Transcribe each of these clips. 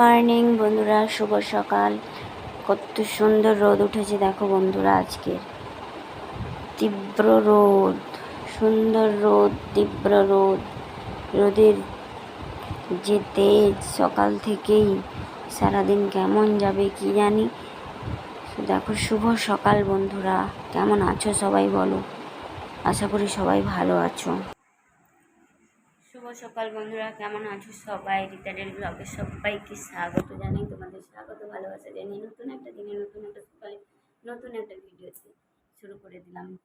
Morning, বন্ধুরা, শুভ সকাল। কত সুন্দর রোদ উঠেছে, দেখো বন্ধুরা, আজকে। তীব্র রোদ, সুন্দর রোদ, তীব্র রোদ। রোদের যে তেজ সকাল থেকেই, সারাদিন কেমন যাবে কি জানি। দেখো, শুভ সকাল বন্ধুরা, কেমন আছো সবাই বলো? আশা করি সবাই ভালো আছো। সকাল বন্ধুরা, কেমন আছো সবাই? রিতাডের ব্লগে সবাইকে স্বাগত জানাই। তোমাদের স্বাগত, ভালোবাসা জানিয়ে নতুন একটা দিনে নতুন একটা সকালে নতুন একটা ভিডিওতে শুরু করে দিলাম।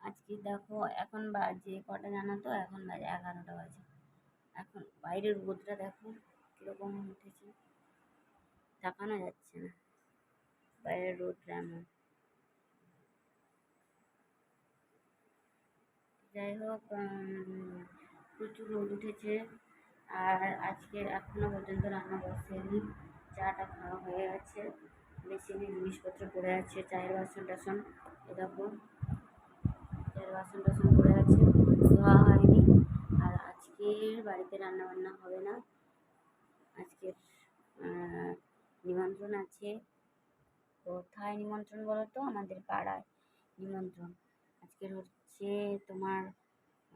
আজকে দেখো, এখন বাজে কটা জানো তো? এখন বাজে এগারোটা বাজে। এখন বাইরের রোদটা দেখো কীরকম উঠেছে। তাকানো যাচ্ছে না। বাইরের রোদটা এমন। যাই হোক প্রচুর রোদ উঠেছে আর আজকে এখনও পর্যন্ত রান্না বসেনি। চাটা খাওয়া হয়ে গেছে। মেশিনে জিনিসপত্র পড়ে আছে, চায়ের বাসন টাসন এরকম চায়ের বাসন টাসন পড়ে আছে, ধোয়া হয়নি। আর আজকের বাড়িতে রান্না বান্না হবে না। আজকের নিমন্ত্রণ আছে। কোথায় নিমন্ত্রণ বলো তো? আমাদের পাড়ায় নিমন্ত্রণ। আজকের হচ্ছে তোমার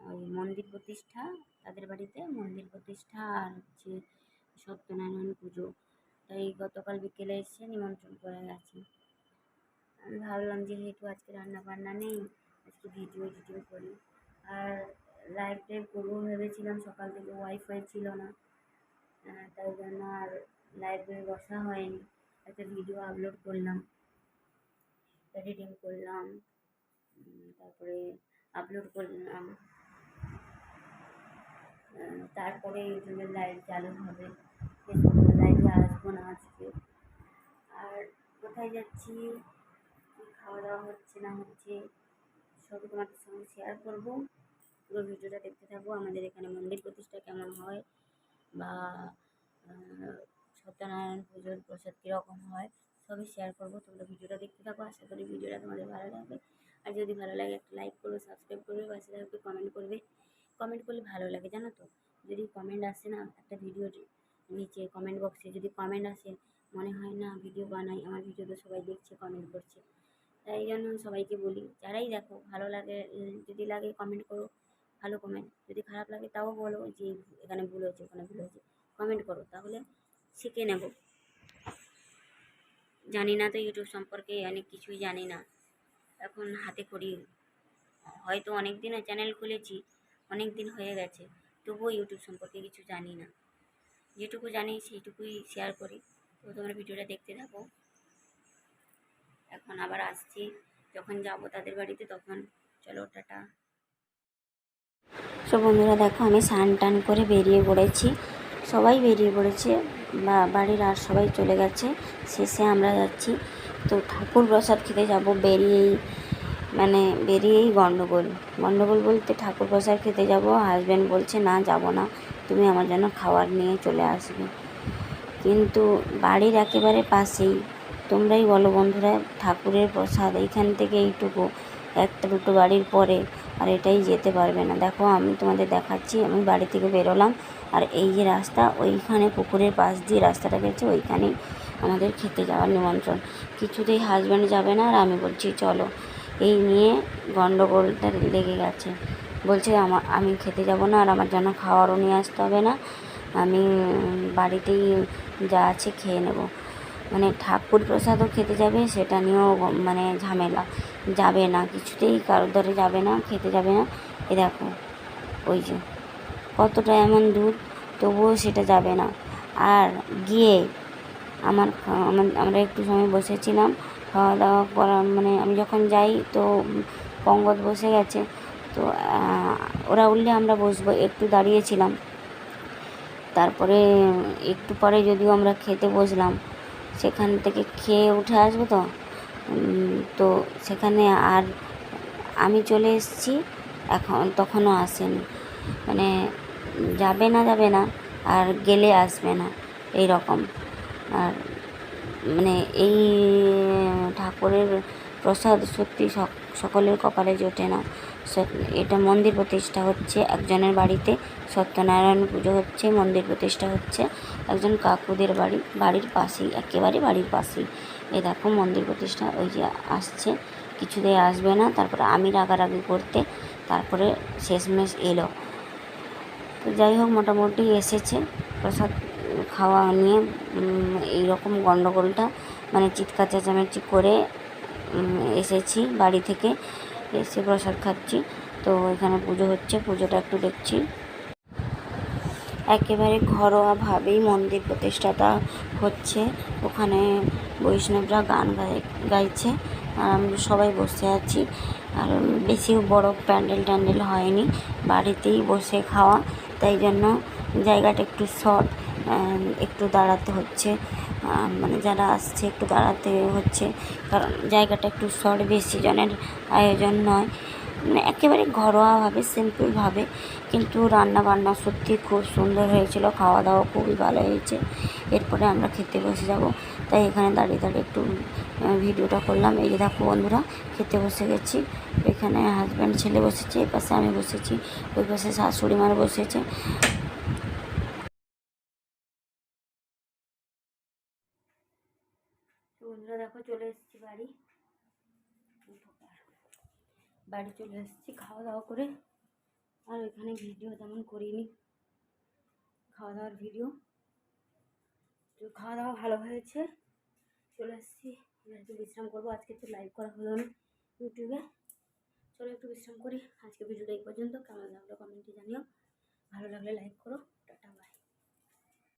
ওই মন্দির প্রতিষ্ঠা, তাদের বাড়িতে মন্দির প্রতিষ্ঠা আর হচ্ছে সত্যনারায়ণ পুজো। তাই গতকাল বিকেলে এসে নিমন্ত্রণ করে গেছে। আমি ভাবলাম যেহেতু আজকে রান্না বান্না নেই, আজকে ভিডিও এডিটিং করি। আর লাইভ টাইভ করব ভেবেছিলাম, সকাল থেকে ওয়াইফাই ছিল না। তাই জন্য আর লাইভে বসা হয়নি। একটা ভিডিও আপলোড করলাম এডিটিং করলাম। তারপরে আপলোড করলাম। তারপরে ইউটিউবের লাইভ চালু হবে। ফেসবুকের লাইভে আসব না আজকে। আর কোথায় যাচ্ছি? কী খাওয়া দাওয়া হচ্ছে না হচ্ছে? সবই তোমাদের সঙ্গে শেয়ার করব। পুরো ভিডিওটা দেখতে থাকব আমাদের এখানে মন্দির প্রতিষ্ঠা কেমন হয় বা সত্যনারায়ণ পুজোর প্রসাদ কীরকম হয়, সবই শেয়ার করব। তোমরা ভিডিওটা দেখতে থাকো। আশা করি ভিডিওটা তোমাদের ভালো লাগবে। আর যদি ভালো লাগে, একটা লাইক করবে সাবস্ক্রাইব করবে, পাশে থাকবে কমেন্ট করবে। কমেন্ট করলে ভালো লাগে, জানো তো? কমেন্ট আসে না, একটা ভিডিওর নিচে কমেন্ট বক্সে যদি কমেন্ট আসে, মনে হয় না ভিডিও বানাই, আমার ভিডিও তো সবাই দেখছে কমেন্ট করছে। তাই জন্য সবাইকে বলি, যারাই দেখো, ভালো লাগে, যদি লাগে কমেন্ট করো, ভালো কমেন্ট যদি খারাপ লাগে তাও বলো যে, এখানে ভুল হয়েছে, ওখানে ভুল হয়েছে কমেন্ট করো, তাহলে শিখে নেব। জানি না তো ইউটিউব সম্পর্কে, অনেক কিছুই জানি না। এখন হাতে করি। হয়তো অনেক দিনও চ্যানেল খুলেছি অনেক দিন হয়ে গেছে। তবুও ইউটিউব সম্পর্কে কিছু জানি না। যেটুকু জানি সেইটুকুই শেয়ার করি। তো তোমরা ভিডিওটা দেখতে থাকো। এখন আবার আসছি। যখন যাব তাদের বাড়িতে তখন। চলো, টাটা। সো বন্ধুরা, দেখো, আমি স্নান টান করে বেরিয়ে পড়েছি। সবাই বেরিয়ে পড়েছে। বা, বাড়ির আর সবাই চলে গেছে। শেষে আমরা যাচ্ছি। তো ঠাকুর প্রসাদ খেতে যাব। বেরিয়েই মানে বেরিয়েই গণ্ডগোল গণ্ডগোল বলতে ঠাকুর প্রসাদ খেতে যাব হাজব্যান্ড বলছে, না, যাব না, তুমি আমার জন্য খাবার নিয়ে চলে আসবে। কিন্তু বাড়ির একেবারে পাশেই, তোমরাই বলো বন্ধুরা, ঠাকুরের প্রসাদ, এইখান থেকে এইটুকু, একটা দুটো বাড়ির পরে আর এটাই যেতে পারবে না। দেখো, আমি তোমাদের দেখাচ্ছি, আমি বাড়ি থেকে বেরোলাম, আর এই যে রাস্তা, ওইখানে পুকুরের পাশ দিয়ে রাস্তাটা গেছে, ওইখানেই আমাদের খেতে যাওয়ার নিমন্ত্রণ। কিছুতেই হাজব্যান্ড যাবে না আর আমি বলছি, চলো এই নিয়ে গণ্ডগোলটা লেগে গেছে। বলছে আমার আমি খেতে যাব না আর আমার জন্য খাওয়ারও নিয়ে আসতে হবে না। আমি বাড়িতেই যা আছে খেয়ে নেব। মানে ঠাকুর প্রসাদও খেতে যাবে, সেটা নিয়েও মানে ঝামেলা। যাবে না, কিছুতেই কারোর ধরে যাবে না, খেতে যাবে না। এ দেখো, ওই যে, কতটা এমন দূর, তবুও সেটা যাবে না। আর গিয়ে আমার আমার- একটু সময় বসেছিলাম খাওয়া দাওয়া করা মানে আমি যখন যাই তো পঙ্গত বসে গেছে, তো ওরা উঠলে আমরা বসবো, একটু দাঁড়িয়েছিলাম। তারপরে একটু পরে যদিও আমরা খেতে বসলাম, সেখান থেকে খেয়ে উঠে আসব তো? তো সেখানে আর আমি চলে এসেছি, এখন তখনও আসেনি। মানে যাবে না যাবে না, আর গেলে আসবে না এই রকম আর মানে এই ঠাকুরের প্রসাদ সত্যি সক- সকলের কপালে জোটে না। এটা মন্দির প্রতিষ্ঠা হচ্ছে একজনের বাড়িতে, সত্যনারায়ণ পুজো হচ্ছে, মন্দির প্রতিষ্ঠা হচ্ছে একজন কাকুদের বাড়ি, বাড়ির পাশেই, একেবারে বাড়ির পাশেই। এ দেখো মন্দির প্রতিষ্ঠা, ওই যে আসছে কিছুতেই আসবে না, তারপরে আমি রাগারাগি করতে, তারপরে শেষমেশ এলো। তো যাই হোক, মোটামুটি এসেছে, প্রসাদ খাওয়া নিয়ে উম, এইরকম গণ্ডগোলটা মানে চিৎকার চেঁচামেচি করে এসেছি বাড়ি থেকে এসে প্রসাদ খাচ্ছি। তো এখানে পুজো হচ্ছে পুজোটা একটু দেখছি। একেবারে ঘরোয়াভাবেই মন্দির প্রতিষ্ঠাটা হচ্ছে। ওখানে বৈষ্ণবরা গান গাই গাইছে। আর আমরা সবাই বসে আছি। আর বেশি বড় প্যান্ডেল ট্যান্ডেল হয়নি বাড়িতেই বসে খাওয়া। তাই জন্য জায়গাটা একটু শর্ট একটু দাঁড়াতে হচ্ছে মানে যারা আসছে একটু দাঁড়াতে হচ্ছে, কারণ জায়গাটা একটু শর্ট বেশি, জনের আয়োজন নয়। মানে একেবারে ঘরোয়াভাবে সিম্পলভাবে কিন্তু রান্না বান্না সত্যি খুব সুন্দর হয়েছিল খাওয়া দাওয়া খুবই ভালো হয়েছে। এরপরে আমরা খেতে বসে যাব। তাই এখানে দাঁড়িয়ে দাঁড়িয়ে একটু ভিডিওটা করলাম। এই যে দেখো বন্ধুরা, খেতে বসে গেছি। এখানে হাজব্যান্ড ছেলে বসেছে এই পাশে আমি বসেছি ওই পাশে শাশুড়ি মার বসেছে তো বন্ধুরা দেখো চলে এসেছি বাড়ি। বাড়ি চলে এসেছি খাওয়া দাওয়া করে। আর এখানে ভিডিও তেমন করিনি। খাওয়া দাওয়ার ভিডিও। তো খাওয়া দাওয়া ভালো হয়েছে। চলে এসেছি। এবার একটু বিশ্রাম করব। আজকে তো লাইভ করা হলো না ইউটিউবে চলো একটু বিশ্রাম করি। আজকে ভিডিওটা এই পর্যন্ত। কেমন লাগল কমেন্টে জানিও। ভালো লাগলে লাইক করো।